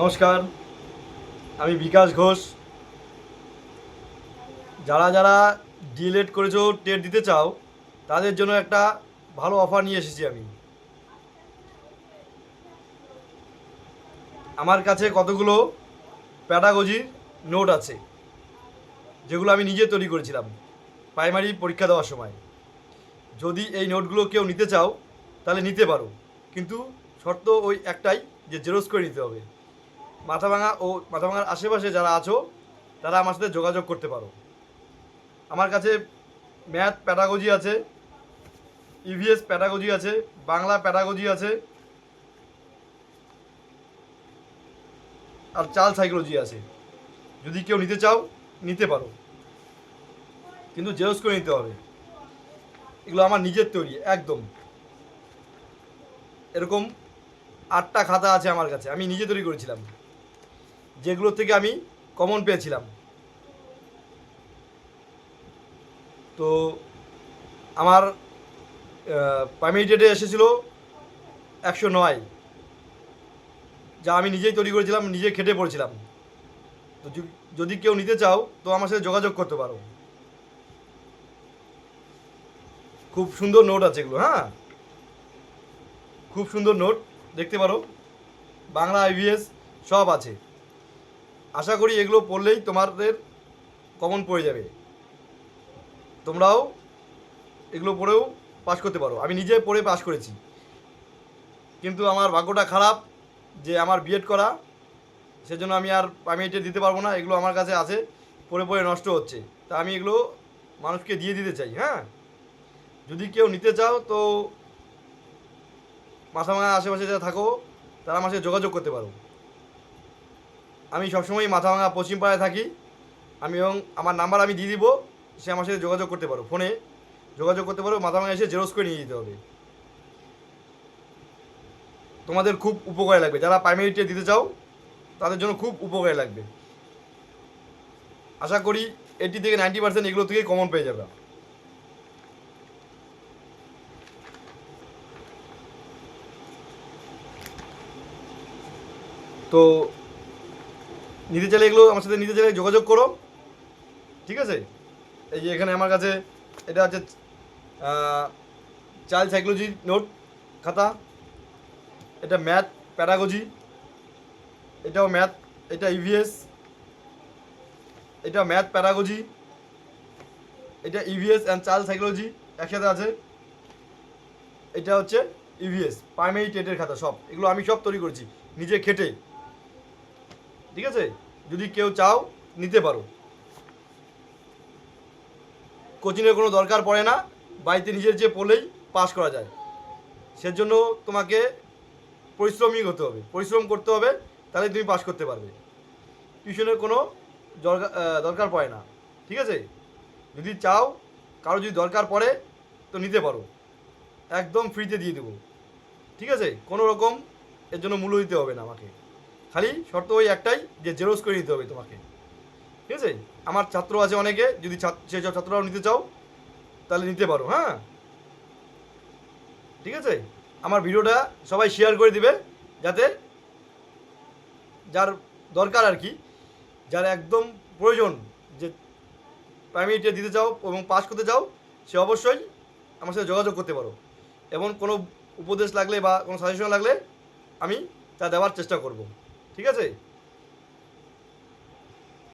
নমস্কার, আমি বিকাশ ঘোষ। যারা যারা ডিএলএড করেছ টেট দিতে চাও, তাদের জন্য একটা ভালো অফার নিয়ে এসেছি আমি। আমার কাছে কতগুলো প্যাডাগজির নোট আছে, যেগুলো আমি নিজে তৈরি করেছিলাম প্রাইমারি পরীক্ষা দেওয়ার সময়। যদি এই নোটগুলো কেউ নিতে চাও, তাহলে নিতে পারো। কিন্তু শর্ত ওই একটাই, যে জেরক্স করে নিতে হবে। মাথাভাঙা ও মাথাভাঙার আশেপাশে যারা আছো, তারা আমার সাথে যোগাযোগ করতে পারো। আমার কাছে ম্যাথ প্যাডাগজি আছে, ইভিএস প্যাডাগজি আছে, বাংলা প্যাডাগজি আছে, আর চাল সাইকোলজি আছে। যদি কেউ নিতে চাও, নিতে পারো। কিন্তু জেরক্স করে নিতে হবে। এগুলো আমার নিজের তৈরি, একদম। এরকম আটটা খাতা আছে আমার কাছে, আমি নিজে তৈরি করেছিলাম। যেগুলো থেকে আমি কমন পেয়েছিলাম। তো আমার প্রাইমারি ডেটে এসেছিল একশো নয়, যা আমি নিজেই তৈরি করেছিলাম, নিজে খেটে পড়েছিলাম। তো যদি কেউ নিতে চাও, তো আমার সাথে যোগাযোগ করতে পারো। খুব সুন্দর নোট আছে এগুলো হ্যাঁ? খুব সুন্দর নোট দেখতে পারো। বাংলা আইভিএস সব আছে। আশা করি এগুলো পড়লেই তোমাদের কমন পড়ে যাবে। তোমরাও এগুলো পড়েও পাশ করতে পারো। আমি নিজে পড়ে পাশ করেছি। কিন্তু আমার ভাগ্যটা খারাপ যে আমার বিএড করা, সেজন্য আমি আর প্রাইমারিটে দিতে পারব না। এগুলো আমার কাছে আছে, পড়ে পড়ে নষ্ট হচ্ছে। তা আমি এগুলো মানুষকে দিয়ে দিতে চাই হ্যাঁ? যদি কেউ নিতে চাও তো মাথাভাঙা আশেপাশে যারা থাকো, তারা সাথে যোগাযোগ করতে পারো। আমি সবসময় মাথাভাঙা পশ্চিম পাড়ায় থাকি। আমি এবং আমার নাম্বার আমি দিয়ে দিব, সে আমার সাথে যোগাযোগ করতে পারো, ফোনে যোগাযোগ করতে পারো, মাথা মাথাভাঙা এসে জেরক্স করে নিয়ে যেতে হবে। তোমাদের খুব উপকারে লাগবে, যারা প্রাইমারিতে দিতে চাও, তাদের জন্য খুব উপকারে লাগবে। আশা করি এইটি থেকে নাইনটি পার্সেন্ট এগুলো থেকে কমন পেয়ে যাবে। তো নিতে চাইলে এগুলো আমার সাথে নিতে চাইলে যোগাযোগ করো। ঠিক আছে? এই যে এখানে আমার কাছে এটা হচ্ছে চাইল্ড সাইকোলজি নোট খাতা। এটা ম্যাথ প্যারাগজি এটাও ম্যাথ এটা ইভিএস এটা ম্যাথ প্যারাগজি এটা ইভিএস অ্যান্ড চাইল্ড সাইকোলজি একসাথে আছে। এটা হচ্ছে ইভিএস প্রাইমারি টেটের খাতা সব। এগুলো আমি সব তৈরি করেছি, নিজে খেটে। ঠিক আছে? যদি কেউ চাও, নিতে পারো। কোচিংয়ের কোনো দরকার পড়ে না, বাড়িতে নিজের যে পড়লেই পাস করা যায়। সেজন্য তোমাকে পরিশ্রমই হতে হবে। পরিশ্রম করতে হবে, তাহলে তুমি পাস করতে পারবে। টিউশনের কোনো দরকার দরকার পড়ে না। ঠিক আছে? যদি চাও, কারও যদি দরকার পড়ে, তো নিতে পারো। একদম ফ্রিতে দিয়ে দেবো। ঠিক আছে? কোনো রকম এর জন্য মূল্য দিতে হবে না আমাকে। খালি শর্ত ওই একটাই যে জেরক্স করে নিতে হবে তোমাকে। ঠিক আছে? আমার ছাত্র আছে অনেকে, যদি ছাত্র সেই সব ছাত্ররাও নিতে চাও, তাহলে নিতে পারো হ্যাঁ? ঠিক আছে? আমার ভিডিওটা সবাই শেয়ার করে দিবে, যাতে যার দরকার আর কি, যার একদম প্রয়োজন যে প্রাইমারিতে দিতে চাও এবং পাস করতে চাও, সে অবশ্যই আমার সাথে যোগাযোগ করতে পারো। এবং কোনো উপদেশ লাগলে বা কোনো সাজেশন লাগলে আমি তা দেওয়ার চেষ্টা করব। ঠিক আছে?